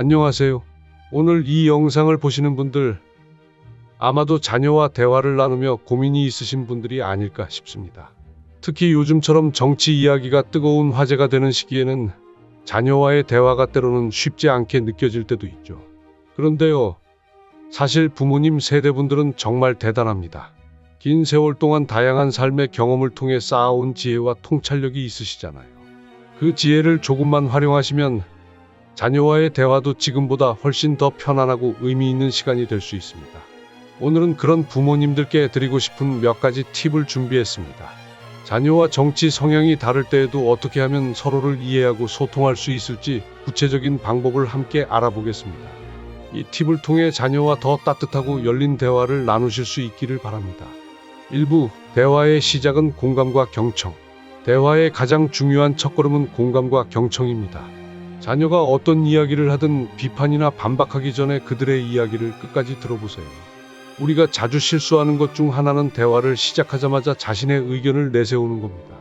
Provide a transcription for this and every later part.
안녕하세요. 오늘 이 영상을 보시는 분들 아마도 자녀와 대화를 나누며 고민이 있으신 분들이 아닐까 싶습니다. 특히 요즘처럼 정치 이야기가 뜨거운 화제가 되는 시기에는 자녀와의 대화가 때로는 쉽지 않게 느껴질 때도 있죠. 그런데요, 사실 부모님 세대분들은 정말 대단합니다. 긴 세월 동안 다양한 삶의 경험을 통해 쌓아온 지혜와 통찰력이 있으시잖아요. 그 지혜를 조금만 활용하시면 자녀와의 대화도 지금보다 훨씬 더 편안하고 의미 있는 시간이 될 수 있습니다. 오늘은 그런 부모님들께 드리고 싶은 몇 가지 팁을 준비했습니다. 자녀와 정치 성향이 다를 때에도 어떻게 하면 서로를 이해하고 소통할 수 있을지 구체적인 방법을 함께 알아보겠습니다. 이 팁을 통해 자녀와 더 따뜻하고 열린 대화를 나누실 수 있기를 바랍니다. 1부 대화의 시작은 공감과 경청. 대화의 가장 중요한 첫걸음은 공감과 경청입니다. 자녀가 어떤 이야기를 하든 비판이나 반박하기 전에 그들의 이야기를 끝까지 들어보세요. 우리가 자주 실수하는 것 중 하나는 대화를 시작하자마자 자신의 의견을 내세우는 겁니다.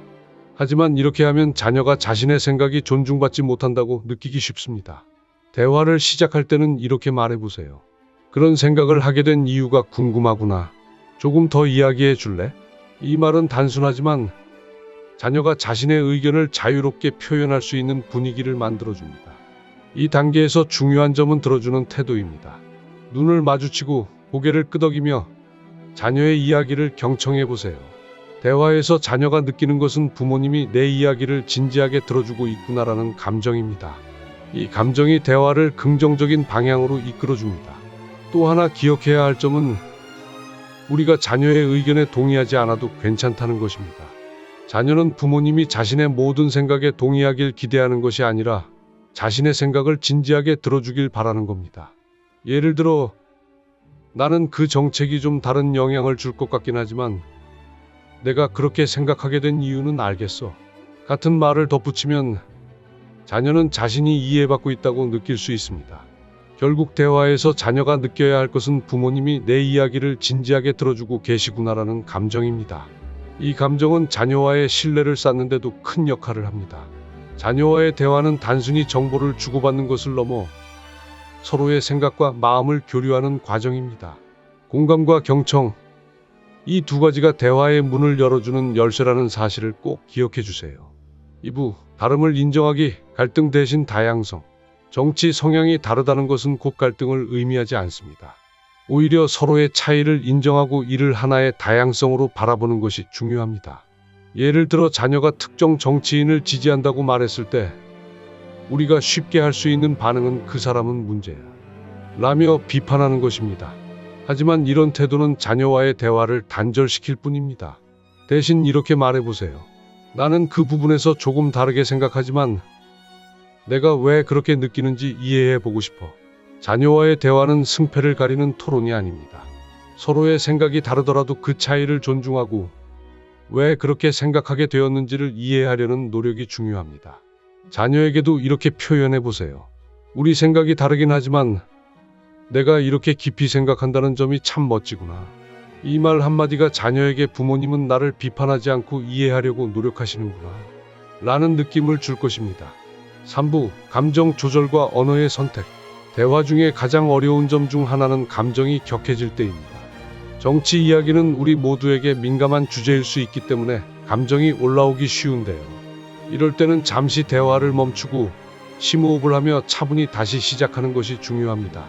하지만 이렇게 하면 자녀가 자신의 생각이 존중받지 못한다고 느끼기 쉽습니다. 대화를 시작할 때는 이렇게 말해보세요. 그런 생각을 하게 된 이유가 궁금하구나. 조금 더 이야기해 줄래? 이 말은 단순하지만 자녀가 자신의 의견을 자유롭게 표현할 수 있는 분위기를 만들어줍니다. 이 단계에서 중요한 점은 들어주는 태도입니다. 눈을 마주치고 고개를 끄덕이며 자녀의 이야기를 경청해 보세요. 대화에서 자녀가 느끼는 것은 부모님이 내 이야기를 진지하게 들어주고 있구나라는 감정입니다. 이 감정이 대화를 긍정적인 방향으로 이끌어줍니다. 또 하나 기억해야 할 점은 우리가 자녀의 의견에 동의하지 않아도 괜찮다는 것입니다. 자녀는 부모님이 자신의 모든 생각에 동의하길 기대하는 것이 아니라 자신의 생각을 진지하게 들어주길 바라는 겁니다. 예를 들어, 나는 그 정책이 좀 다른 영향을 줄 것 같긴 하지만 내가 그렇게 생각하게 된 이유는 알겠어. 같은 말을 덧붙이면 자녀는 자신이 이해받고 있다고 느낄 수 있습니다. 결국 대화에서 자녀가 느껴야 할 것은 부모님이 내 이야기를 진지하게 들어주고 계시구나라는 감정입니다. 이 감정은 자녀와의 신뢰를 쌓는데도 큰 역할을 합니다. 자녀와의 대화는 단순히 정보를 주고받는 것을 넘어 서로의 생각과 마음을 교류하는 과정입니다. 공감과 경청. 이 두 가지가 대화의 문을 열어주는 열쇠라는 사실을 꼭 기억해 주세요. 2부, 다름을 인정하기, 갈등 대신 다양성. 정치 성향이 다르다는 것은 곧 갈등을 의미하지 않습니다. 오히려 서로의 차이를 인정하고 이를 하나의 다양성으로 바라보는 것이 중요합니다. 예를 들어 자녀가 특정 정치인을 지지한다고 말했을 때 우리가 쉽게 할 수 있는 반응은 그 사람은 문제야. 라며 비판하는 것입니다. 하지만 이런 태도는 자녀와의 대화를 단절시킬 뿐입니다. 대신 이렇게 말해보세요. 나는 그 부분에서 조금 다르게 생각하지만 내가 왜 그렇게 느끼는지 이해해 보고 싶어. 자녀와의 대화는 승패를 가리는 토론이 아닙니다. 서로의 생각이 다르더라도 그 차이를 존중하고 왜 그렇게 생각하게 되었는지를 이해하려는 노력이 중요합니다. 자녀에게도 이렇게 표현해 보세요. 우리 생각이 다르긴 하지만 내가 이렇게 깊이 생각한다는 점이 참 멋지구나. 이 말 한마디가 자녀에게 부모님은 나를 비판하지 않고 이해하려고 노력하시는구나. 라는 느낌을 줄 것입니다. 3부 감정 조절과 언어의 선택. 대화 중에 가장 어려운 점 중 하나는 감정이 격해질 때입니다. 정치 이야기는 우리 모두에게 민감한 주제일 수 있기 때문에 감정이 올라오기 쉬운데요. 이럴 때는 잠시 대화를 멈추고 심호흡을 하며 차분히 다시 시작하는 것이 중요합니다.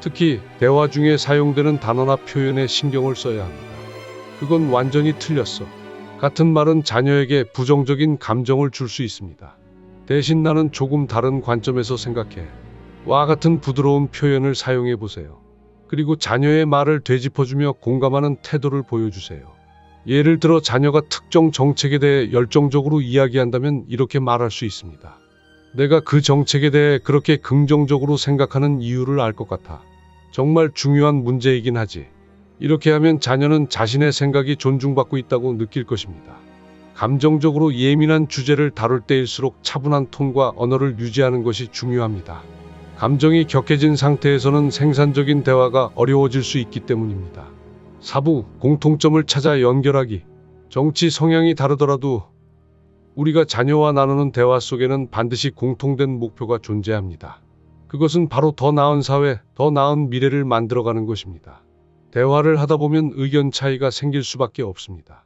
특히 대화 중에 사용되는 단어나 표현에 신경을 써야 합니다. 그건 완전히 틀렸어. 같은 말은 자녀에게 부정적인 감정을 줄 수 있습니다. 대신 나는 조금 다른 관점에서 생각해. 와 같은 부드러운 표현을 사용해 보세요. 그리고 자녀의 말을 되짚어주며 공감하는 태도를 보여주세요. 예를 들어 자녀가 특정 정책에 대해 열정적으로 이야기한다면 이렇게 말할 수 있습니다. 내가 그 정책에 대해 그렇게 긍정적으로 생각하는 이유를 알 것 같아. 정말 중요한 문제이긴 하지. 이렇게 하면 자녀는 자신의 생각이 존중받고 있다고 느낄 것입니다. 감정적으로 예민한 주제를 다룰 때일수록 차분한 톤과 언어를 유지하는 것이 중요합니다. 감정이 격해진 상태에서는 생산적인 대화가 어려워질 수 있기 때문입니다. 사부, 공통점을 찾아 연결하기. 정치 성향이 다르더라도 우리가 자녀와 나누는 대화 속에는 반드시 공통된 목표가 존재합니다. 그것은 바로 더 나은 사회, 더 나은 미래를 만들어가는 것입니다. 대화를 하다 보면 의견 차이가 생길 수밖에 없습니다.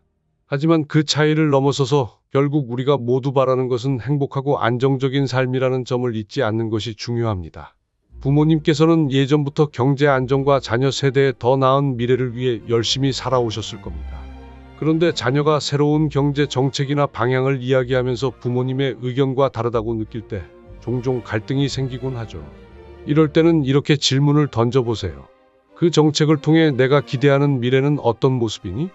하지만 그 차이를 넘어서서 결국 우리가 모두 바라는 것은 행복하고 안정적인 삶이라는 점을 잊지 않는 것이 중요합니다. 부모님께서는 예전부터 경제 안정과 자녀 세대의 더 나은 미래를 위해 열심히 살아오셨을 겁니다. 그런데 자녀가 새로운 경제 정책이나 방향을 이야기하면서 부모님의 의견과 다르다고 느낄 때 종종 갈등이 생기곤 하죠. 이럴 때는 이렇게 질문을 던져보세요. 그 정책을 통해 내가 기대하는 미래는 어떤 모습이니?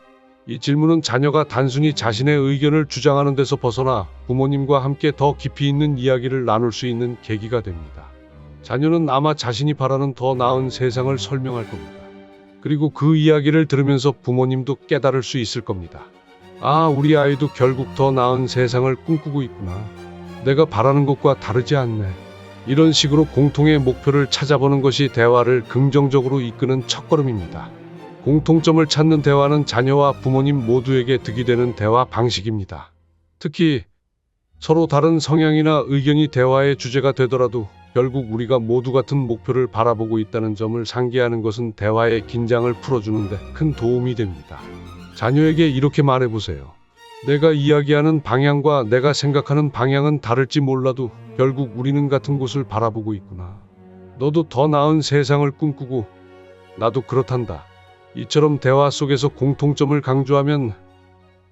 이 질문은 자녀가 단순히 자신의 의견을 주장하는 데서 벗어나 부모님과 함께 더 깊이 있는 이야기를 나눌 수 있는 계기가 됩니다. 자녀는 아마 자신이 바라는 더 나은 세상을 설명할 겁니다. 그리고 그 이야기를 들으면서 부모님도 깨달을 수 있을 겁니다. 아, 우리 아이도 결국 더 나은 세상을 꿈꾸고 있구나. 내가 바라는 것과 다르지 않네. 이런 식으로 공통의 목표를 찾아보는 것이 대화를 긍정적으로 이끄는 첫걸음입니다. 공통점을 찾는 대화는 자녀와 부모님 모두에게 득이 되는 대화 방식입니다. 특히 서로 다른 성향이나 의견이 대화의 주제가 되더라도 결국 우리가 모두 같은 목표를 바라보고 있다는 점을 상기하는 것은 대화의 긴장을 풀어주는데 큰 도움이 됩니다. 자녀에게 이렇게 말해보세요. 내가 이야기하는 방향과 내가 생각하는 방향은 다를지 몰라도 결국 우리는 같은 곳을 바라보고 있구나. 너도 더 나은 세상을 꿈꾸고 나도 그렇단다. 이처럼 대화 속에서 공통점을 강조하면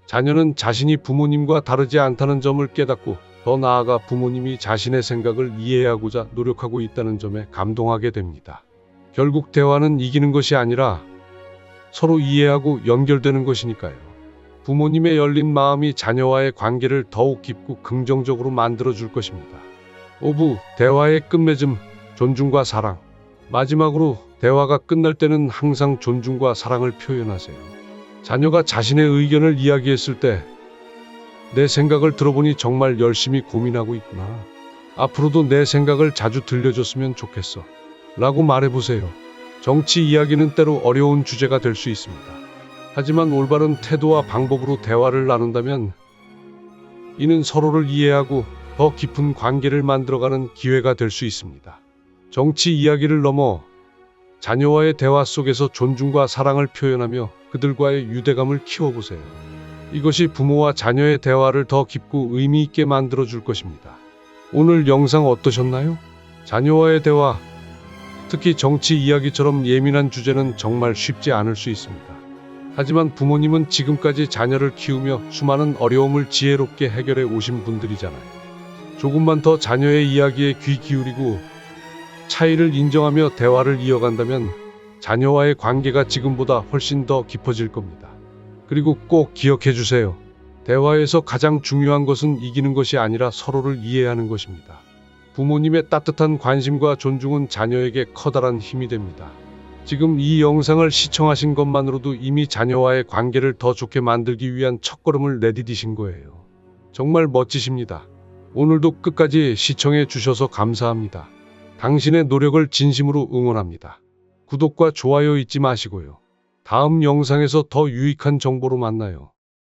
자녀는 자신이 부모님과 다르지 않다는 점을 깨닫고 더 나아가 부모님이 자신의 생각을 이해하고자 노력하고 있다는 점에 감동하게 됩니다. 결국 대화는 이기는 것이 아니라 서로 이해하고 연결되는 것이니까요. 부모님의 열린 마음이 자녀와의 관계를 더욱 깊고 긍정적으로 만들어 줄 것입니다. 5부 대화의 끝맺음 존중과 사랑 마지막으로 대화가 끝날 때는 항상 존중과 사랑을 표현하세요. 자녀가 자신의 의견을 이야기했을 때 내 생각을 들어보니 정말 열심히 고민하고 있구나. 앞으로도 내 생각을 자주 들려줬으면 좋겠어. 라고 말해보세요. 정치 이야기는 때로 어려운 주제가 될 수 있습니다. 하지만 올바른 태도와 방법으로 대화를 나눈다면 이는 서로를 이해하고 더 깊은 관계를 만들어가는 기회가 될 수 있습니다. 정치 이야기를 넘어 자녀와의 대화 속에서 존중과 사랑을 표현하며 그들과의 유대감을 키워보세요. 이것이 부모와 자녀의 대화를 더 깊고 의미 있게 만들어 줄 것입니다. 오늘 영상 어떠셨나요? 자녀와의 대화, 특히 정치 이야기처럼 예민한 주제는 정말 쉽지 않을 수 있습니다. 하지만 부모님은 지금까지 자녀를 키우며 수많은 어려움을 지혜롭게 해결해 오신 분들이잖아요. 조금만 더 자녀의 이야기에 귀 기울이고 차이를 인정하며 대화를 이어간다면 자녀와의 관계가 지금보다 훨씬 더 깊어질 겁니다. 그리고 꼭 기억해 주세요. 대화에서 가장 중요한 것은 이기는 것이 아니라 서로를 이해하는 것입니다. 부모님의 따뜻한 관심과 존중은 자녀에게 커다란 힘이 됩니다. 지금 이 영상을 시청하신 것만으로도 이미 자녀와의 관계를 더 좋게 만들기 위한 첫걸음을 내디디신 거예요. 정말 멋지십니다. 오늘도 끝까지 시청해 주셔서 감사합니다. 당신의 노력을 진심으로 응원합니다. 구독과 좋아요 잊지 마시고요. 다음 영상에서 더 유익한 정보로 만나요.